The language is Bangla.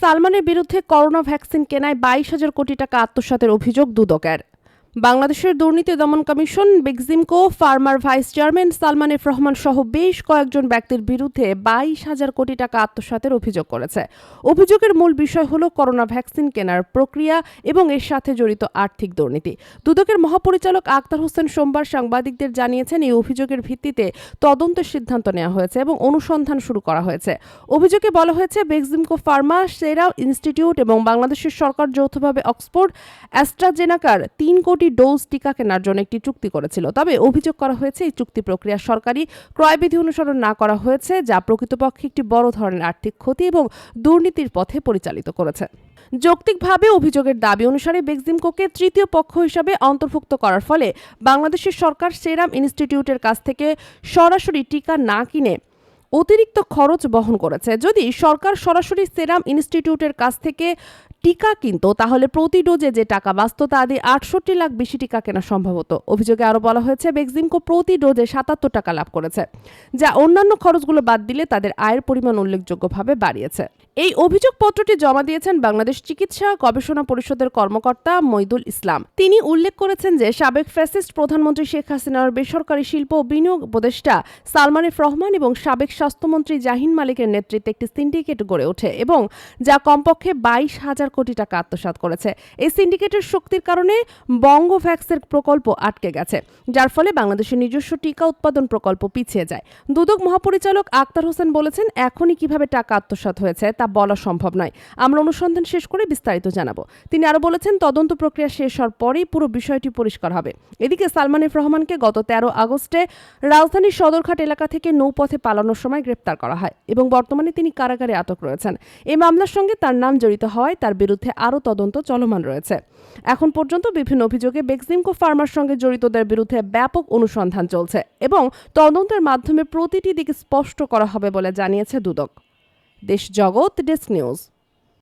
সালমানের বিরুদ্ধে করোনা ভ্যাকসিন কেনায় বাইশ হাজার কোটি টাকা আত্মসাতের অভিযোগ দুদকের। বাংলাদেশের দুর্নীতি দমন কমিশন Beximco farmer vice chairman Salman F Rahman সহ বেশ কয়েকজন ব্যক্তির বিরুদ্ধে বাইশ হাজার কোটি টাকা আত্মসাতের অভিযোগ করেছে। অভিযোগের মূল বিষয় হল করোনা ভ্যাকসিন কেনার প্রক্রিয়া এবং এর সাথে জড়িত আর্থিক দুর্নীতি। দুদকের মহাপরিচালক আক্তার হোসেন সোমবার সাংবাদিকদের জানিয়েছেন, এই অভিযোগের ভিত্তিতে তদন্তের সিদ্ধান্ত নেওয়া হয়েছে এবং অনুসন্ধান শুরু করা হয়েছে। অভিযোগে বলা হয়েছে বেক্সিমকো ফার্মা, সেরা ইনস্টিটিউট এবং বাংলাদেশের সরকার যৌথভাবে অক্সফোর্ড, অ্যাস্ট্রাজেনাকার তিন কোটি ডোজ টিকা কেনার জন্য একটি চুক্তি করেছিল। তবে অভিযোগ করা হয়েছে, এই চুক্তি প্রক্রিয়া সরকারি ক্রয়বিধি অনুসরণ না করা হয়েছে, যা প্রকৃতপক্ষে একটি বড় ধরনের আর্থিক ক্ষতি এবং দুর্নীতির পথে পরিচালিত করেছে। যৌক্তিকভাবে অভিযোগের দাবি অনুসারে বেক্সিমকোকে তৃতীয় পক্ষ হিসাবে অন্তর্ভুক্ত করার ফলে বাংলাদেশের সরকার সেরাম ইনস্টিটিউটের কাছ থেকে সরাসরি টিকা না কিনে অতিরিক্ত খরচ বহন করেছে। যদি সরকার সরাসরি সেরাম ইনস্টিটিউটের কাছ থেকে টিকা কিনতো, তাহলে প্রতি ডোজে যে টাকা বাঁচত তা দিয়ে আটষট্টি লাখ বেশি টিকা কেনা সম্ভব হতো অভিযোগে আরও বলা হয়েছে বেক্সিমকো প্রতি ডোজে সাতাত্তর টাকা লাভ করেছে, যা অন্যান্য খরচগুলো বাদ দিলে তাদের আয়ের পরিমাণ উল্লেখযোগ্যভাবে বাড়িয়েছে। এই অভিযোগপত্রটি জমা দিয়েছেন বাংলাদেশ চিকিৎসা গবেষণা পরিষদের কর্মকর্তা মইদুল ইসলাম। তিনি উল্লেখ করেছেন যে, সাবেক ফ্যাসিস্ট প্রধানমন্ত্রী শেখ হাসিনার বেসরকারি শিল্প ও বিনিয়োগ উপদেষ্টা সালমান এফ রহমান এবং সাবেক স্বাস্থ্যমন্ত্রী জাহিন মালিকের নেতৃত্বে একটি সিন্ডিকেট গড়ে ওঠে এবং যা কমপক্ষে বাইশ হাজার কোটি টাকা আত্মসাৎ করেছে। এই সিন্ডিকেটের শক্তির কারণে বঙ্গ ভ্যাক্সের প্রকল্প আটকে গেছে, যার ফলে বাংলাদেশের নিজস্ব টিকা উৎপাদন প্রকল্প পিছিয়ে যায়। দুদক মহাপরিচালক আক্তার হোসেন বলেছেন, এখনই কীভাবে টাকা আত্মসাৎ হয়েছে তা বলা সম্ভব নয়। আমরা অনুসন্ধান শেষ করে বিস্তারিত জানাব। তিনি আরও বলেছেন, তদন্ত প্রক্রিয়া শেষ হওয়ার পরেই পুরো বিষয়টি পরিষ্কার হবে। এদিকে সালমান এফ রহমানকে গত তেরো আগস্টে রাজধানীর সদরঘাট এলাকা থেকে নৌপথে পালানোর সময় গ্রেপ্তার করা হয় এবং বর্তমানে তিনি কারাগারে আটক রয়েছেন। এই মামলার সঙ্গে তার নাম জড়িত হওয়ায় তার বিরুদ্ধে আরও তদন্ত চলমান রয়েছে। এখন পর্যন্ত বিভিন্ন অভিযোগে বেক্সিমকো ফার্মার সঙ্গে জড়িতদের বিরুদ্ধে ব্যাপক অনুসন্ধান চলছে এবং তদন্তের মাধ্যমে প্রতিটি দিক স্পষ্ট করা হবে বলে জানিয়েছে দুদক। দেশ জগৎ, ডেস্ক নিউজ।